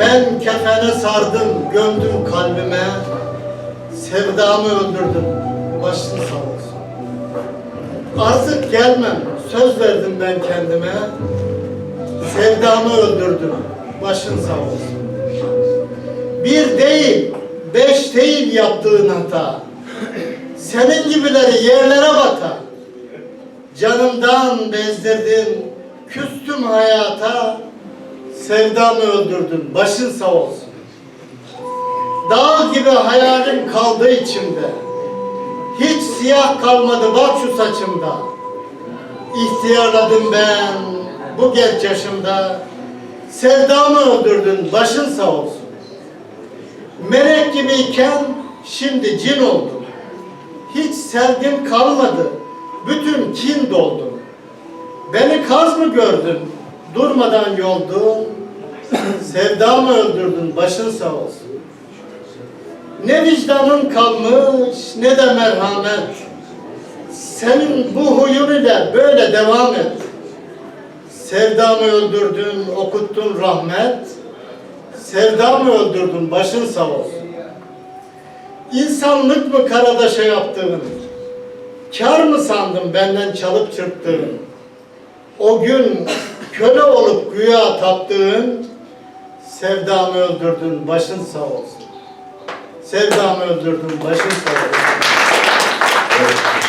Ben kefene sardım, gömdüm kalbime. Sevdamı öldürdüm, başın sağ olsun. Artık gelmem, söz verdim ben kendime. Sevdamı öldürdüm, başın sağ olsun. Bir değil, beş değil yaptığın hata. Senin gibileri yerlere batar. Canımdan bezdirdin, küstüm hayata. Sevdamı öldürdün, başın sağ olsun. Dağ gibi hayalim kaldı içimde. Hiç siyah kalmadı bak şu saçımda. İhtiyarladım ben bu genç yaşımda. Sevdamı öldürdün, başın sağ olsun. Melek gibiyken şimdi cin oldum. Hiç sevgim kalmadı, bütün kin doldu. Beni kaz mı gördün, durmadan yoldun. Sevdamı öldürdün, başın sağ olsun. Ne vicdanın kalmış ne de merhamet. Senin bu huyun ile böyle devam et. Sevdamı öldürdün, okuttun rahmet. Sevdamı öldürdün, başın sağ olsun. İnsanlık mı karadaşa yaptığın? Kar mı sandın benden çalıp çırptığın? O gün köle olup güya taptığın, sevdamı öldürdün, başın sağ olsun. Sevdamı öldürdün, başın sağ olsun.